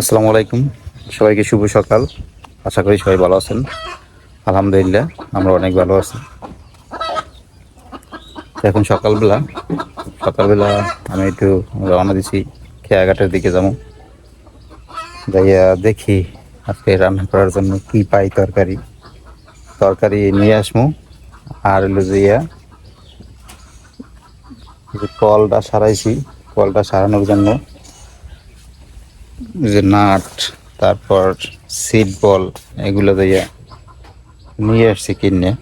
আসসালামু আলাইকুম। সবাইকে শুভ সকাল। আশা করি সবাই ভালো আছেন। আলহামদুলিল্লাহ, আমরা অনেক ভালো আছি। এখন সকালবেলা সকালবেলা আমি একটু রওনা দিছি খেয়াঘাটের দিকে যাব। যাইয়া দেখি আজকে রান্না করার জন্য কি পাই তরকারি। তরকারি নিয়ে আসব আর হলো যাইয়া কলটা সারাইছি, কলটা সারানোর জন্য যে নাট, তারপর সিট বল এগুলো দিয়ে নিয়ে আসছি কিনে।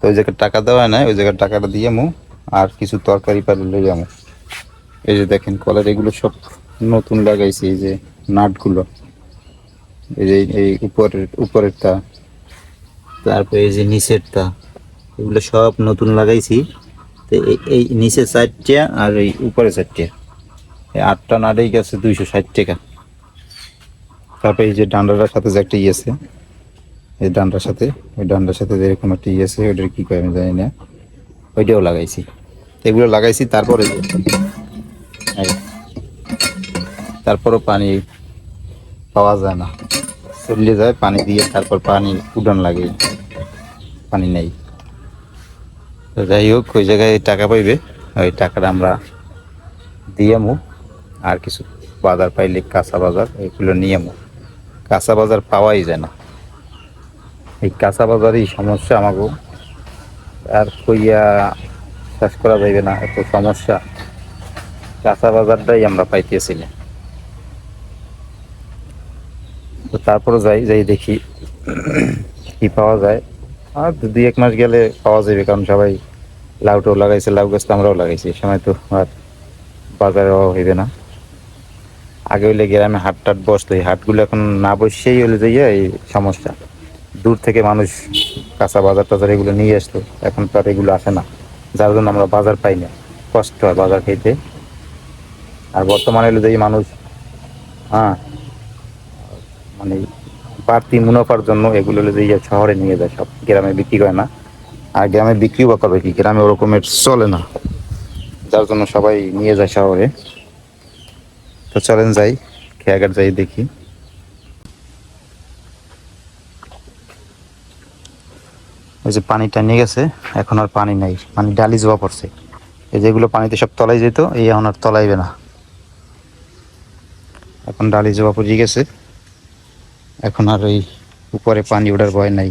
তো ওই জায়গায় টাকা দেওয়া নাই, ওই জায়গায় টাকাটা দিয়ে মু আর কিছু তরকারি পালে লই যাব এই যে দেখেন কলের এগুলো সব নতুন লাগাইছি, এই যে নাটগুলো। এই যে এই উপরের, উপরেরটা, তারপর এই যে নিচেরটা, এগুলো সব নতুন লাগাইছি। তো এই- নিচের চারটা আর এই উপরের এই আটটা নাড়েই গেছে দুইশো ষাট টাকা। তারপরে এই যে ডান্ডাটার সাথে যে একটা ইয়ে আছে, এই ডান্ডার সাথে, ওই ডান্ডার সাথে যে এরকম একটা ইয়ে আছে ওইটার কী করে আমি জানি না, ওইটাও লাগাইছি। এগুলো লাগাইছি, তারপরে তারপরও পানি পাওয়া যায় না। চলে যায়, পানি দিয়ে তারপর পানি উডান লাগে, পানি নেই। যাই হোক, ওই জায়গায় টাকা পাইবে, ওই টাকাটা আমরা দিয়ে মু আর কিছু বাজার পাইলে কাঁচা বাজার, এগুলো নিয়ে মু। কাঁচা বাজার পাওয়াই যায় না। এই কাঁচা বাজারই সমস্যা আমাকে আর কইয়া শেষ করা যাইবে না, এত সমস্যা। কাঁচা বাজারটাই আমরা পাইতেছি তো তারপরে যাই যাই দেখি কি পাওয়া যায়। আর দুই, এক মাস গেলে পাওয়া যাবে কারণ সবাই লাউটাও লাগাইছে, লাউ গাছ আমরাও লাগাইছি। সময় তো আর বাজারে হইবে না। আগে হইলে গ্রামে হাট টাট বসতো, এই হাটগুলো এখন না বসেই হলে যাইয়া এই সমস্যা। দূর থেকে মানুষ কাঁচা বাজার টাজার এগুলো নিয়ে আসতো, এখন তো আর এগুলো আসে না। যার জন্য আমরা বাজার পাই না, কষ্ট হয় বাজার খাইতে। আর বর্তমানে হলো যে মানুষ হ্যাঁ মানে বাড়তি মুনাফার জন্য এগুলো হলো যে ইয়ে শহরে নিয়ে যায়, সব গ্রামে বিক্রি করে না। আর গ্রামে বিক্রিও বা করবে কি? গ্রামে ওরকমের চলে না। যার জন্য সবাই নিয়ে যায় শহরে। তো চলেন যাই খেয়াঘাট যাই দেখি। ওই যে পানিটা নিয়ে গেছে, এখন আর পানি নাই পানি ডালি জোয়া পড়ছে। এই যেগুলো পানিতে সব তলাই যেত, এই এখন আর তলাইবে না। এখন ডালি জোয়া পড়ে গেছে, এখন আর ওই উপরে পানি ওঠার ভয় নাই।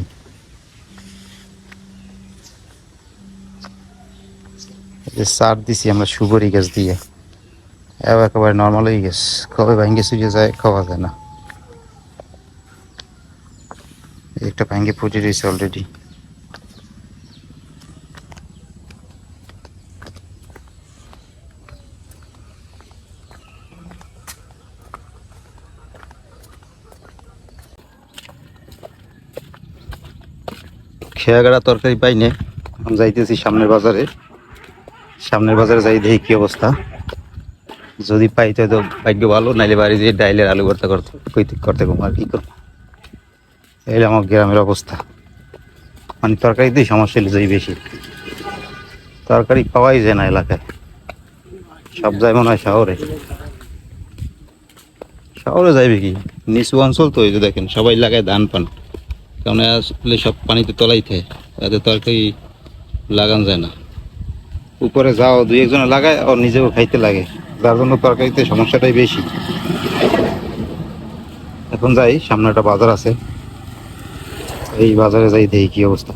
সার দিছি আমরা সুগরি গাছ দিয়ে। একেবারে নর্মাল হয়ে গেছে। কবে ভাঙ্গে সুজে যায় খাওয়া যায় না। একটা ভাঙ্গে পচে রয়েছে অলরেডি খেয়াগাড়া তরকারি পাই নে এখন যাইতেছি সামনের বাজারে। সামনের বাজারে যাই দেখি কি অবস্থা। যদি পাই তো ভাগ্য ভালো, নাইলে বাড়ি দিয়ে ডাইলের আলু ভর্তা করতে কইতে করতে কম আর কি করব? এই আমার গ্রামের অবস্থা। মানে তরকারিতেই সমস্যা হলে যাই বেশি। তরকারি পাওয়াই যায় না এলাকায়। সব যায় মনে হয় শহরে। শহরে যাইবে কি? নিচু অঞ্চল তো এই যে দেখেন, সবাই লাগায় ধান পান। কারণ আসলে সব পানিতে তলাই থাকে তাতে তরকারি লাগান যায় না। উপরে যাও, দুই একজনে লাগায় আর নিজেও খাইতে লাগে। যার জন্য তরকারিতে সমস্যাটাই বেশি। এখন যাই, সামনে একটা বাজার আছে। এই বাজারে যাই দেখি কি অবস্থা।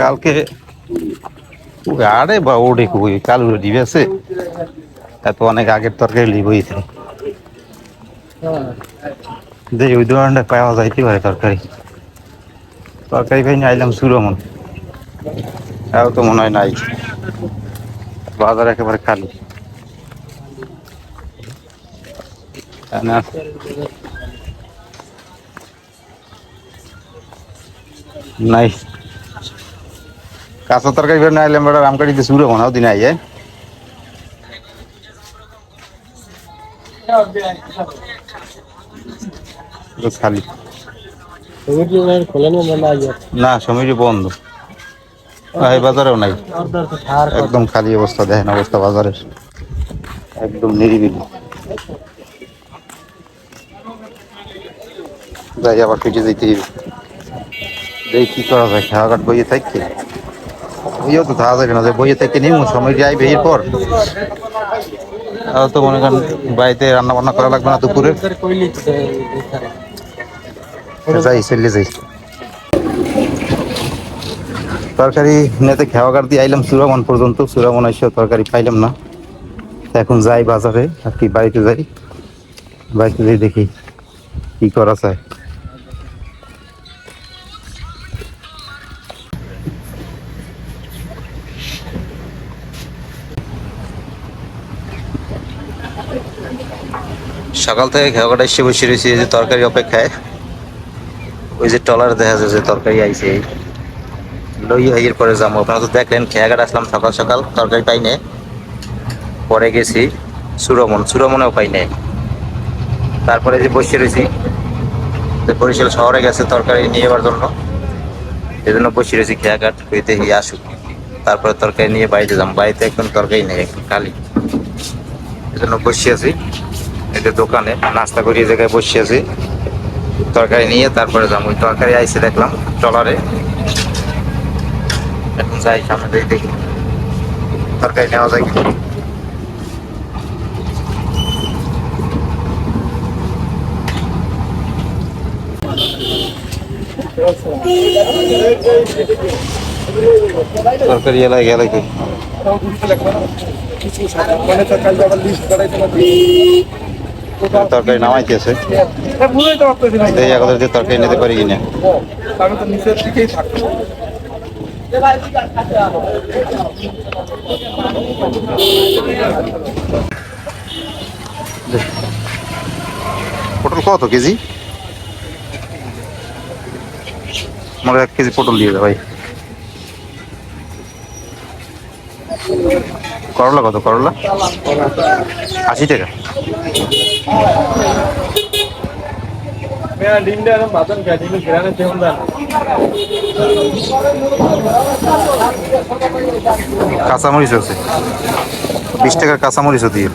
কালকে আরে বা ওডে কই, কালু দিবে আছে। এত অনেক আগের তরকারি লিবই থাকে দেখি ওই দোকানটা পাওয়া যাইতে পারে তরকারি? তরকারি খাই আইলাম সুরমন। তাও তো মনে হয় নাই। বাজার একেবারে খালি। নাই। কাঁচা তরকারি বের না এলে আমরা রামকাঠিতে সুরে বানাও দিন আইয়ে। খালি। না সমিতি বন্ধ। এই বাজারেও নাই। একদম খালি অবস্থা দেখেন অবস্থা বাজারের। একদম নিরিবিলি। যাই আবার পিঠে যেতে দেখি কি করা যায় খেয়াঘাট বইয়ে থাকতে বইয়েও তো থাকা যাবে না যে বইয়ে থেকে নিমু সময় যাইবে এরপর। তো মনে করেন বাড়িতে রান্না বান্না করা লাগবে না দুপুরে। যাই, চলে যাই। তরকারি নেতে খেওয়াঘাট দিয়ে আইলাম সুরামন পর্যন্ত সুরামন এসে তরকারি পাইলাম না। এখন যাই বাজারে, আর কি বাড়িতে যাই। বাড়িতে যাই দেখি কি করা যায়। সকাল থেকে খেওয়াঘাট এসে বসে রয়েছি যে তরকারি অপেক্ষায়। ওই যে টলার দেখা যায় যে তরকারি আইছে। লই এর পরে যাব আপনারা তো দেখলেন, খেয়াঘাট আসলাম সকাল সকাল, তরকারি পাই নাই। পরে গেছি সুরমন, সুরমনেও পাই নাই। তারপরে যে বসে রয়েছি বরিশাল শহরে গেছে তরকারি নিয়ে যাওয়ার জন্য। এই জন্য বসে রয়েছি খেয়াঘাট, হইতে গিয়ে আসুক। তারপরে তরকারি নিয়ে বাড়িতে যাম। বাড়িতে একদম তরকারি নেই একদম খালি। এই জন্য বসে আছি। যে দোকানে, নাস্তা করি এই জায়গায় বসে আছি। তরকারি নিয়ে তারপরে যাব। ওই তরকারি আইসে দেখলাম ট্রলারে। এখন যাই সামনে দিয়ে দেখি। তরকারি নেওয়া যায় তরকারি এলাই গেলে কি? তরকারি নামাইতেছে। দেখি এখন যে তরকারি নিতে পারি কিনা? পটল কত কেজি? আমার এক কেজি পটল দিয়ে দে ভাই। করলা কত, করলা? আশি টাকা। কাঁচামরিচ আছে। বিশ টাকার কাঁচামরিচও দিয়ে।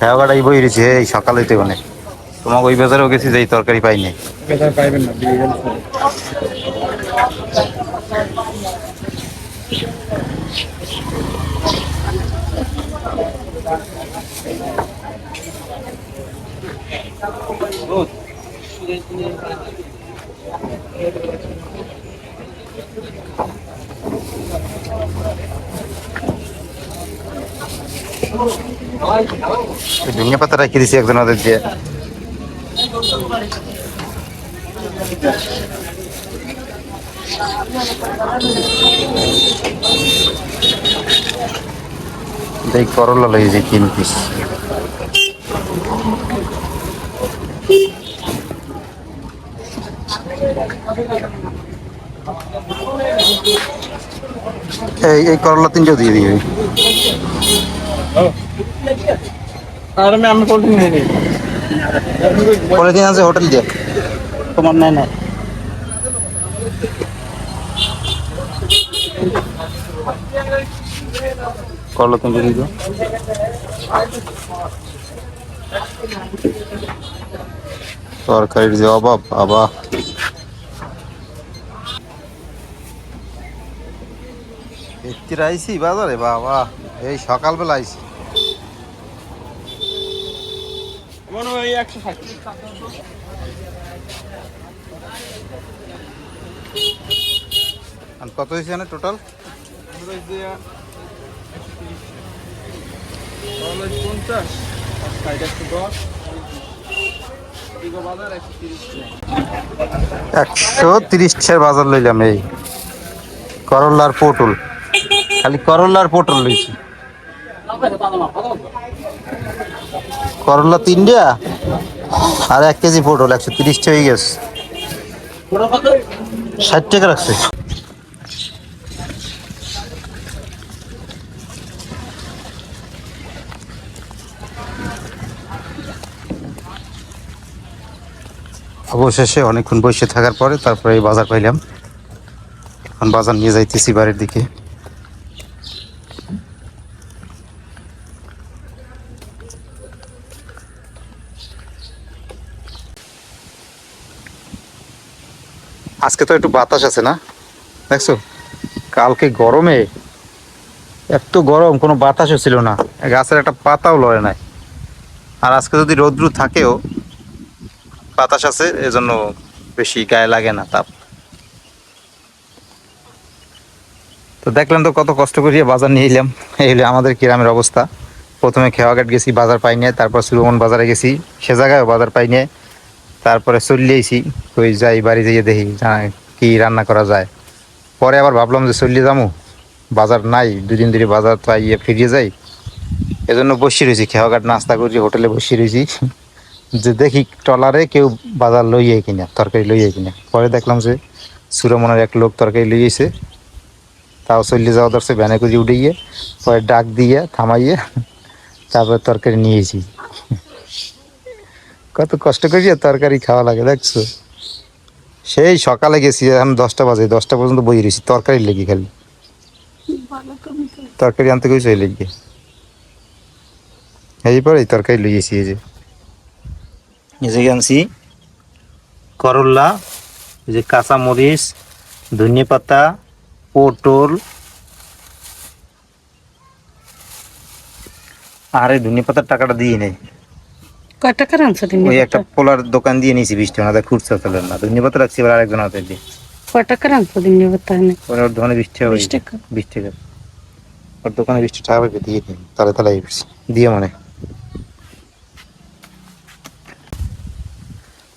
হ্যাঁ এই সকালে তো মানে। তোমাকে ওই বাজারেও গেছি যে তরকারি পাইনি দিয়ে গেল ধনিয়া পাতা রেখে দিছি একজন ওদের দিয়ে দেখ করলা লই যে তিন পিস এই এই করলা তিনটাও দিয়ে দিবি আর আমি আমি পোল্ট্রি নিয়ে নিই পরে দিন আছে হোটেল দিয়ে তোমার নাই নাই করল তুমি দিয়ে দিও তরকারির যে অভাব বাবা দেখতে আইসি বাজারে? বাবা এই সকালবেলা আইসি কত হয়েছে না টোটাল পঞ্চাশ। একশো দশ। তিরিশের বাজার লইলাম এই। করলার পটল। খালি করলার পটল লইছি। করলা তিনটা আর এক কেজি পটল, একশো তিরিশটা হয়ে গেছে। ষাট টাকা রাখছে। অবশেষে অনেকক্ষণ বসে থাকার পরে তারপরে এই বাজার পাইলাম। এখন বাজার নিয়ে যাইতেছি বাড়ির দিকে। আজকে তো একটু বাতাস আছে না? দেখছ? কালকে গরমে এত গরম, কোনো বাতাসও ছিল না। গাছের একটা পাতাও লড়ে নাই। আর আজকে যদি রৌদ্র থাকেও, বাতাস আছে, এজন্য বেশি গায়ে লাগে না তাপ। তো দেখলাম তো কত কষ্ট করিয়ে বাজার নিয়ে এলাম। এই হলো আমাদের গ্রামের অবস্থা। প্রথমে খেওয়াঘাট গেছি, বাজার পাই নিয়ে তারপর সুরমন বাজারে গেছি। সে জায়গায়ও বাজার পাই নিয়ে তারপরে চলে এসি ওই যাই, বাড়ি যাইয়ে দেখি কি রান্না করা যায়। পরে আবার ভাবলাম যে চলে যাব বাজার নাই, দুদিন ধরে বাজার তো আইয়ে ফিরিয়ে যাই। এজন্য বসে রয়েছি খেওয়াঘাট নাস্তা করি, হোটেলে বসে রয়েছি যে দেখি ট্রলারে কেউ বাজার লইয়ে কিনা, তরকারি লইয়ে কিনা। পরে দেখলাম যে সুরমনের এক লোক তরকারি লইয়েছে তাও চল্লি যাওয়া ধরছে, ভ্যানে করে উঠে গিয়ে, পরে ডাক দিয়ে থামাইয়ে, তারপরে তরকারি নিয়েছি কত কষ্ট করিয়ে তরকারি খাওয়া লাগে দেখছ? সেই সকালে গেছি এখন দশটা বাজে দশটা পর্যন্ত বই রয়েছি তরকারি লেগে খালি। তরকারি আনতে গেছি ওই লেগে। এই পরে তরকারি লইয়েছি এই যে। এই যে আনছি করল্লা এই যে কাঁচা মরিচ ধনে পাতা পটল আরে ধনে পাতার টাকাটা দিয়ে নেই। কয় টাকার আনছো দিন ওই একটা পোলার দোকান দিয়ে নিয়েছি বিশ টাকা না। পাতা রাখছি এবার আরেকজন হাতে দিয়ে। কয় টাকার আনছো দিন তাহলে ওর ওর দোকানে টাকা বিশ টাকা? ওর দোকানে বিশ টাকা পাবে দিয়ে দিন তাহলে তাহলে দিয়ে মানে।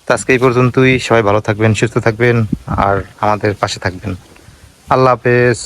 তো আজকে এই পর্যন্তই। সবাই ভালো থাকবেন সুস্থ থাকবেন আর আমাদের পাশে থাকবেন। আল্লাহ হাফেজ।